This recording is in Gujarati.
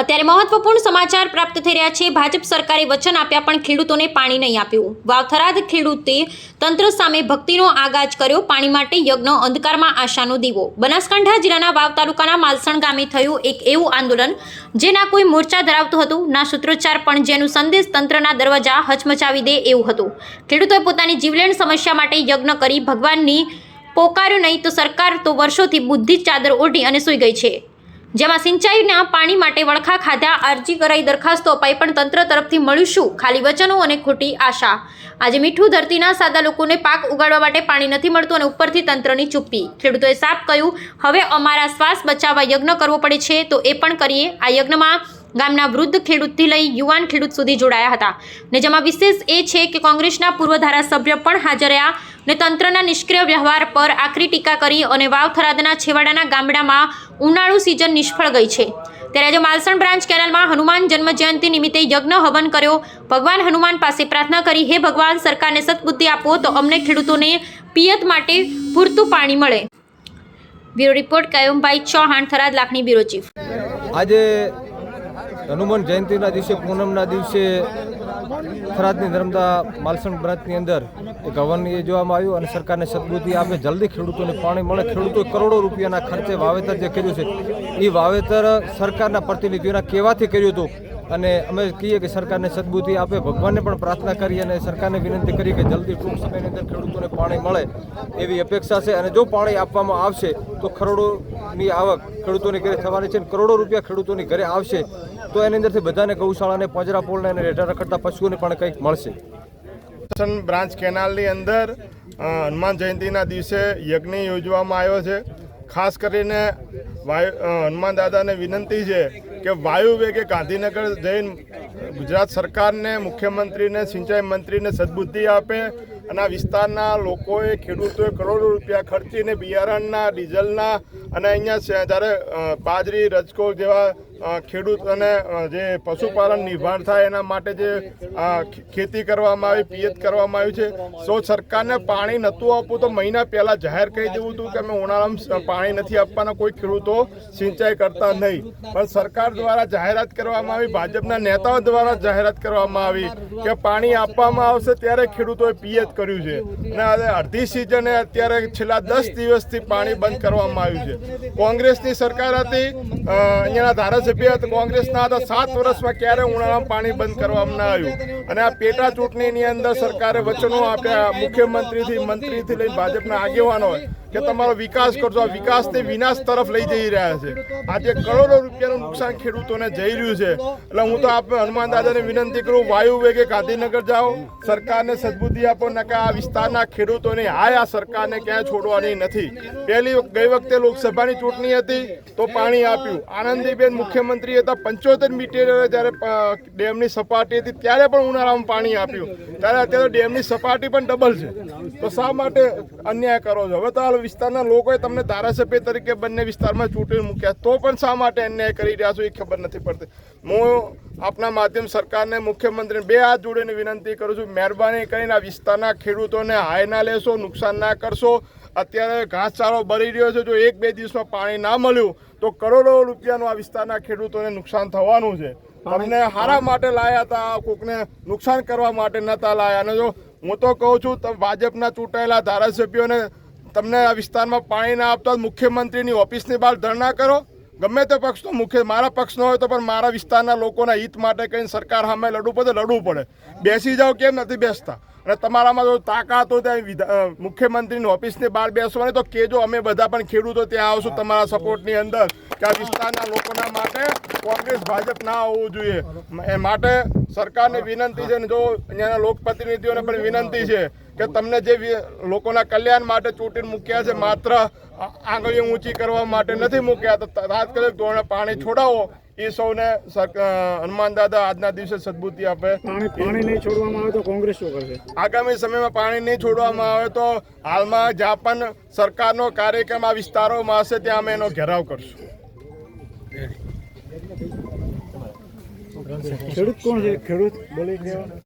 અત્યારે મહત્વપૂર્ણ સમાચાર પ્રાપ્ત થઈ રહ્યા છે. ભાજપ સરકારે વચન આપ્યા, પણ ખેડૂતોને પાણી નહીં આપ્યું. વાવથરાદ ખેડૂતે તંત્ર સામે ભક્તિનો આગાજ કર્યો. પાણી માટે યજ્ઞ અંધકારમાં આશાનો દીવો. બનાસકાંઠા જિલ્લાના વાવ તાલુકાના માલસણ ગામે થયું એક એવું આંદોલન, જેના કોઈ મોરચા ધરાવતું હતું. ના સૂત્રોચ્ચાર, પણ જેનું સંદેશ તંત્રના દરવાજા હચમચાવી દે એવું હતું. ખેડૂતોએ પોતાની જીવલેણ સમસ્યા માટે યજ્ઞ કરી ભગવાનની પોકાર્યું નહીં તો સરકાર તો વર્ષોથી બુદ્ધિ ચાદર ઓઢી અને સૂઈ ગઈ છે. જેમાં સિંચાઈના પાણી માટે વળખા ખાધા અરજી કરાઈ દરખાસ્તો અપાઈ પણ તંત્ર તરફથી મળ્યું ખાલી વચનો અને ખોટી આશા. આજે મીઠું ધરતીના સાદા લોકોને પાક ઉગાડવા માટે પાણી નથી મળતું અને ઉપરથી તંત્રની ચૂપ્પી. ખેડૂતોએ સાફ કહ્યું, હવે અમારા શ્વાસ બચાવવા યજ્ઞ કરવો પડે છે, તો એ પણ કરીએ. આ યજ્ઞમાં ગામના વૃદ્ધ ખેડૂતથી લઈ યુવાન ખેડૂત સુધી જોડાયા હતા. ને જેમાં વિશેષ એ છે કે કોંગ્રેસના પૂર્વ ધારાસભ્ય પણ હાજર રહ્યા ને તંત્રના નિષ્ક્રિય વ્યવહાર પર આકરી ટીકા કરી અને વાવ થરાદના છેવાડાના ગામડામાં ઉનાળુ સિઝન નિષ્ફળ ગઈ છે. ત્યારે આજે માલસણ બ્રાન્ચ કેનાલમાં હનુમાન જન્મ જયંતિ નિમિત્તે યજ્ઞ હવન કર્યો. ભગવાન હનુમાન પાસે પ્રાર્થના કરી, હે ભગવાન, સરકારને સદબુદ્ધિ આપો, તો અમને ખેડૂતોને પિયત માટે પૂરતું પાણી મળે. બ્યુરો રિપોર્ટ, કાયમભાઈ ચૌહાણ, થરાદ લાખની બ્યુરો ચીફ. આજે હનુમાન જયંતિના દિવસે, પૂનમના દિવસે થરાદની નર્મદા માલસણ બ્રાંચની અંદર એક હવન જોવામાં આવ્યું અને સરકારને સદબુદ્ધિ આપે જલ્દી ખેડૂતોને પાણી મળે. ખેડૂતો કરોડો રૂપિયાના ખર્ચે વાવેતર જે કર્યું છે, એ વાવેતર સરકારના પ્રતિનિધિઓના કહેવાથી કર્યું હતું. અને અમે કહીએ કે સરકારને સદબુદ્ધિ આપે, ભગવાનને પણ પ્રાર્થના કરી અને સરકારને વિનંતી કરી કે જલ્દી ટૂંક સમયની અંદર ખેડૂતોને પાણી મળે એવી અપેક્ષા છે. અને જો પાણી આપવામાં આવશે, તો કરોડોની આવક ખેડૂતોની ઘરે થવાની છે કરોડો રૂપિયા ખેડૂતોની ઘરે આવશે, તો એની અંદરથી બધાને ગૌશાળાને પાંજરાપોળને અને રેઢા રખડતા પશુઓને પણ કંઈક મળશે. બ્રાન્ચ કેનાલની અંદર હનુમાન જયંતિના દિવસે યજ્ઞ યોજવામાં આવ્યો છે. ખાસ કરીને વાયુ હનુમાન દાદાને વિનંતી છે કે વાયુ વેગે ગાંધીનગર જઈને ગુજરાત સરકારને, મુખ્યમંત્રીને, સિંચાઈ મંત્રીને સદબુદ્ધિ આપે અને આ વિસ્તારના લોકોએ, ખેડૂતોએ કરોડો રૂપિયા ખર્ચીને બિયારણના, ડીઝલના અને અહીંયા જ્યારે બાજરી, રજકો જેવા ખેડૂતોને જે પશુપાલન નિર્ભર થાય એના માટે જે ખેતી કરવામાં આવી, પિયત કરવામાં આવ્યું છે. સો સરકારને પાણી નહોતું આપવું તો મહિના પહેલાં જાહેર કરી દેવું હતું કે અમે ઉનાળામાં પાણી નથી આપવાના, કોઈ ખેડૂતો સિંચાઈ કરતા નહીં. પણ સરકાર દ્વારા જાહેરાત કરવામાં આવી, ભાજપના નેતાઓ દ્વારા જાહેરાત કરવામાં આવી કે પાણી આપવામાં આવશે ત્યારે ખેડૂતોએ પિયત કર્યું છે. અને અડધી સિઝને અત્યારે છેલ્લા દસ દિવસથી પાણી બંધ કરવામાં આવ્યું છે. કોંગ્રેસની સરકાર હતી. અહીંયાના ધારાસભ્ય કોંગ્રેસના હતા. સાત વર્ષમાં ક્યારે ઉનાળામાં પાણી બંધ કરવામાં ના આવ્યું. અને આ પેટા ચૂંટણીની અંદર સરકારે વચનો આપ્યા. મુખ્યમંત્રીથી, મંત્રીથી લઈ ભાજપના આગેવાનો કે તમારો વિકાસ કરજો. આ વિકાસને વિનાશ તરફ લઈ જઈ રહ્યા છે. આજે કરોડો રૂપિયાનું નુકસાન ખેડૂતોને જઈ રહ્યું છે. એટલે હું તો આપ હનુમાન દાદાને વિનંતી કરું, વાયુ વેગે ગાંધીનગર જાઓ. સરકારને સદબુદ્ધિ આપો. નકા આ વિસ્તારના ખેડૂતોની હાય આ સરકારને ક્યાંય છોડવાની નથી. પહેલી ગઈ વખતે લોકસભાની ચૂંટણી હતી તો પાણી આપ્યું. આનંદીબેન મુખ્યમંત્રી હતા પંચોતેર મીટર જ્યારે ડેમની સપાટી હતી ત્યારે પણ ઉનાળામાં પાણી આપ્યું. ત્યારે અત્યારે ડેમની સપાટી પણ ડબલ છે. તો શા માટે અન્યાય કરો છો? હવે તો આ વિસ્તારના લોકોએ તમને ધારાસભ્ય તરીકે બંને વિસ્તારમાં ચૂંટણી મૂક્યા. તો પણ શા માટે અન્યાય કરી રહ્યા છો એ ખબર નથી પડતી. હું આપના માધ્યમ સરકારને, મુખ્યમંત્રીને બે હાથ જોડીને વિનંતી કરું છું. મહેરબાની કરીને આ વિસ્તારના ખેડૂતોને હાય ના લેશો, નુકસાન ના કરશો. અત્યારે ઘાસચારો બળી રહ્યો છે. જો એક બે દિવસમાં પાણી ના મળ્યું તો કરોડો રૂપિયાનું આ વિસ્તારના ખેડૂતોને નુકસાન થવાનું છે. તમને હારા માટે લાયા હતા કોકને નુકસાન કરવા માટે નતા લાયા. અને જો હું તો કહું છું તમે ભાજપના ચૂંટાયેલા ધારાસભ્યોને તમને આ વિસ્તારમાં પાણી ના આપતા મુખ્યમંત્રીની ઓફિસની બહાર ધરણા કરો. ગમે તે પક્ષનો મુખ્ય મારા પક્ષનો હોય તો પણ મારા વિસ્તારના લોકોના હિત માટે કહીને સરકાર સામે લડવું પડે લડવું પડે. બેસી જાઓ કેમ નથી બેસતા? અને તમારામાં જો તાકાત હોય ત્યાં મુખ્યમંત્રીની ઓફિસની બહાર બેસવાની તો કેજો અમે બધા પણ ખેડૂતો ત્યાં આવશું તમારા સપોર્ટની અંદર કે આ વિસ્તારના લોકોના માટે કોંગ્રેસ, ભાજપ ના હોવું જોઈએ. એ માટે સરકારને વિનંતી છે ને જો અહીંયાના લોકપ્રતિનિધિઓને પણ વિનંતી છે કે તમને જે લોકોના કલ્યાણ માટે ચૂંટીને મૂક્યા છે માત્ર આંગળીઓ ઊંચી કરવા માટે નથી મૂક્યા, તો તાત્કાલિક ધોરણે પાણી છોડાવો. એ સૌને હનુમાન દાદા આજના દિવસે સદબુદ્ધિ આપે. પાણી નહીં છોડવામાં આવે તો કોંગ્રેસ શું કરશે? આગામી સમયમાં પાણી નહીં છોડવામાં આવે તો હાલમાં જ્યાં પણ સરકારનો કાર્યક્રમ આ વિસ્તારોમાં હશે ત્યાં અમે એનો ઘેરાવ કરશું. ખેડૂત કોણ છે? ખેડૂત બોલી